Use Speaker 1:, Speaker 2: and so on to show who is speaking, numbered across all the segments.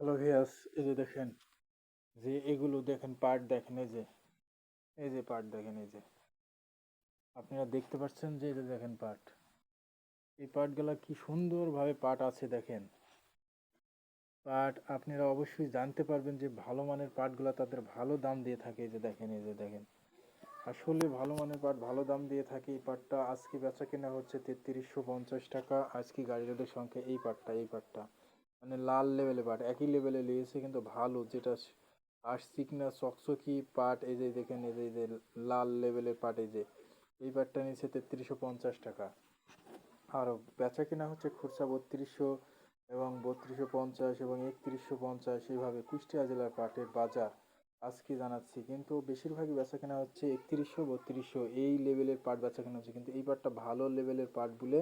Speaker 1: Hello ভিয়াস এই যে দেখেন, যে এগুলো দেখেন, পার্ট দেখেন, এই যে এই যে পার্ট দেখেন, এই যে। আপনারা দেখতে পাচ্ছেন যে এই যে দেখেন পার্ট। এই পার্টগুলো কি সুন্দরভাবে পার্ট আছে দেখেন। পার্ট আপনারা অবশ্যই জানতে পারবেন যে ভালো মানের পার্টগুলো তাদের ভালো দাম দিয়ে থাকে, এই যে দেখেন, এই যে দেখেন। আসলে ভালো মানের পার্ট ভালো দাম দিয়ে থাকে, এই পার্টটা আজকে বেচা কেনা হচ্ছে তেত্রিশশো পঞ্চাশ টাকা, আজকে গাড়ি রোডের সংখ্যা এই পার্টটা এই পার্টটা। মানে লাল লেভেলের পাট একই লেভেলে লিয়েছে কিন্তু ভালো, যেটা আর চিকনা চকচকি পাট এই যে দেখেন, এই যে এই যে লাল লেভেলের পাট এই যে, এই পাটটা নিচ্ছে তেত্রিশশো পঞ্চাশ টাকা। আর বেচা কেনা হচ্ছে খুরসা বত্রিশশো এবং বত্রিশশো পঞ্চাশ এবং একত্রিশশো পঞ্চাশ, এইভাবে কুষ্টিয়া জেলার পাটের বাজার আজকে জানাচ্ছি। কিন্তু বেশিরভাগই বেচা কেনা হচ্ছে একত্রিশশো বত্রিশশো, এই লেভেলের পাট বেচা কেনা হচ্ছে। কিন্তু এই পাটটা ভালো লেভেলের পাট বলে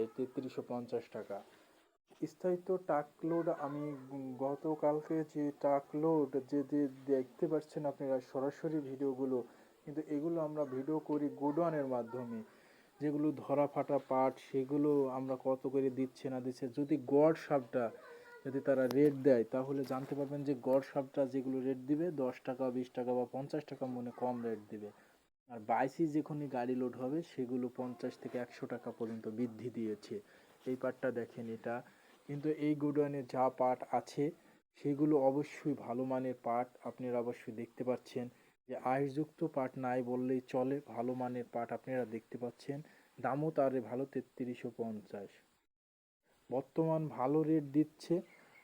Speaker 1: এই তেত্রিশশো পঞ্চাশ টাকা। স্থায়িত্ব টাকলোড আমি গতকালকে যে টাকলোড যে যে দেখতে পাচ্ছেন আপনারা সরাসরি ভিডিওগুলো, কিন্তু এগুলো আমরা ভিডিও করি গোডাউনের মাধ্যমে। যেগুলো ধরা ফাটা পাট সেগুলো আমরা কত করে দিচ্ছে না দিচ্ছে, যদি গড় সাপটা যদি তারা রেট দেয়, তাহলে জানতে পারবেন যে গড় সাপটা যেগুলো রেট দিবে, দশ টাকা, বিশ টাকা বা পঞ্চাশ টাকা মনে কম রেট দিবে। আর বাইসি যখনই গাড়ি লোড হবে, সেগুলো পঞ্চাশ থেকে একশো টাকা পর্যন্ত বৃদ্ধি দিয়েছে। এই পাটটা দেখেন এটা। কিন্তু এই গোডাউনে যা পাট আছে, সেগুলো অবশ্যই ভালো মানের পাট আপনারা অবশ্যই দেখতে পাচ্ছেন। যে আয়যুক্ত পাট নাই বললেই চলে, ভালো মানের পাট আপনারা দেখতে পাচ্ছেন। দামও তার ভালো, তেত্রিশশো পঞ্চাশ। বর্তমান ভালো রেট দিচ্ছে।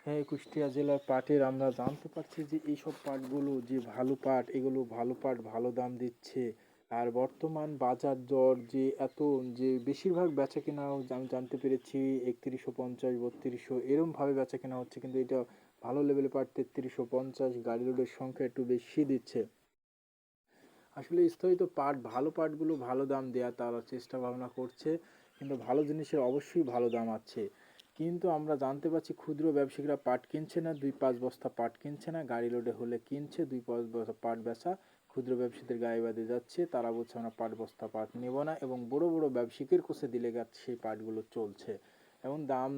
Speaker 1: হ্যাঁ কুষ্টিয়া জেলার পাটের আমরা জানতে পারছি যে এইসব পাটগুলো যে ভালো পাট, এগুলো ভালো পাট, ভালো দাম দিচ্ছে। আর বর্তমান বাজার দর যে এত, যে বেশিরভাগ বেচা কেনা আমি জানতে পেরেছি একত্রিশশো পঞ্চাশ, বত্রিশশো, এরমভাবে বেচা কেনা হচ্ছে, কিন্তু এটা ভালো লেভেলে পাট তেত্রিশশো পঞ্চাশ গাড়ি রোডের সংখ্যা একটু বেশি দিচ্ছে। আসলে স্থগিত পাট ভালো পাটগুলো ভালো দাম দেওয়া তারা চেষ্টা ভাবনা করছে, কিন্তু ভালো জিনিসের অবশ্যই ভালো দাম আছে। কিন্তু আমরা জানতে পারছি ক্ষুদ্র ব্যবসায়ীরা পাট কিনছে না, দুই পাঁচ বস্তা পাট কিনছে না, গাড়ি লোডে হলে কিনছে, দুই পাঁচ বস্তা পাট বেচা ক্ষুদ্র ব্যবসায়ীদের গায়ে বাদে যাচ্ছে, তারা বলছে, আমরা পাট বস্তা, পাট নেব না এবং বড় বড় ব্যবসায়ীকের কোষে দিলে গেছে সেই পাটগুলো চলছে। এবং দাম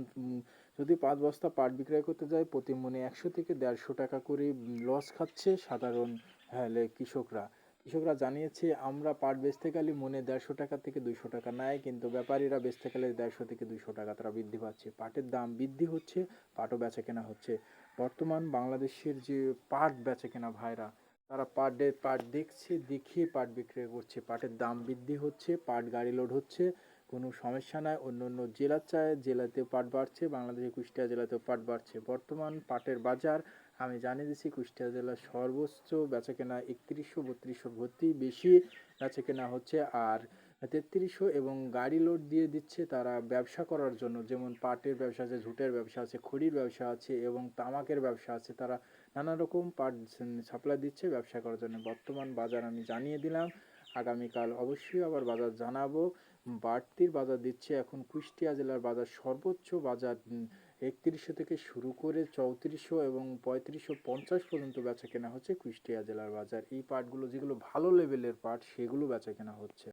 Speaker 1: যদি পাঁচ বস্তা, পাট বিক্রয় করতে যায় প্রতি মনে একশো থেকে দেড়শো টাকা করে লস খাচ্ছে সাধারণ হ্যাঁ কৃষকরা। কৃষকরা জানিয়েছে, আমরা পাট বেচতে গেলে মনে দেড়শো টাকা থেকে দুইশো টাকা নেয়, কিন্তু ব্যাপারীরা বেচতে গেলে দেড়শো থেকে দুইশো টাকা তারা বৃদ্ধি পাচ্ছে। পাটের দাম বৃদ্ধি হচ্ছে, পাটও বেচা কেনা হচ্ছে। বর্তমান বাংলাদেশের যে পাট বেচা কেনা ভাইরা তারা পাট ডে পাট দেখছে দেখিয়ে পাট বিক্রি করছে। পাটের দাম বৃদ্ধি হচ্ছে, পাট গাড়ি লোড হচ্ছে, কোনো সমস্যা নাই। অন্য অন্য জেলার চায়, জেলাতেও পাট বাড়ছে বাংলাদেশের কুষ্টিয়া জেলাতেও পাট বাড়ছে। বর্তমান পাটের বাজার, আমি জানিয়ে দিচ্ছি কুষ্টিয়া জেলার সর্বোচ্চ বেচা কেনা একত্রিশশো বত্রিশশো ভর্তি, বেশি বেচা কেনা হচ্ছে আর তেত্রিশশো এবং গাড়ি লোড দিয়ে দিচ্ছে তারা ব্যবসা করার জন্য। যেমন পাটের ব্যবসা আছে, ঝুটের ব্যবসা আছে, খড়ির ব্যবসা আছে এবং তামাকের ব্যবসা আছে, তারা নানা রকম পাট সাপ্লাই দিচ্ছে ব্যবসা করার জন্য। বর্তমান বাজার আমি জানিয়ে দিলাম। আগামীকাল অবশ্যই আবার বাজার জানাব। বাড়তির বাজার দিচ্ছে এখন কুষ্টিয়া জেলার বাজার। সর্বোচ্চ বাজার একত্রিশশো থেকে শুরু করে চৌত্রিশশো এবং পঁয়ত্রিশশো পঞ্চাশ পর্যন্ত বেচা কেনা হচ্ছে কুষ্টিয়া জেলার বাজার। এই পাটগুলো যেগুলো ভালো লেভেলের পাট সেগুলো বেচা কেনা হচ্ছে।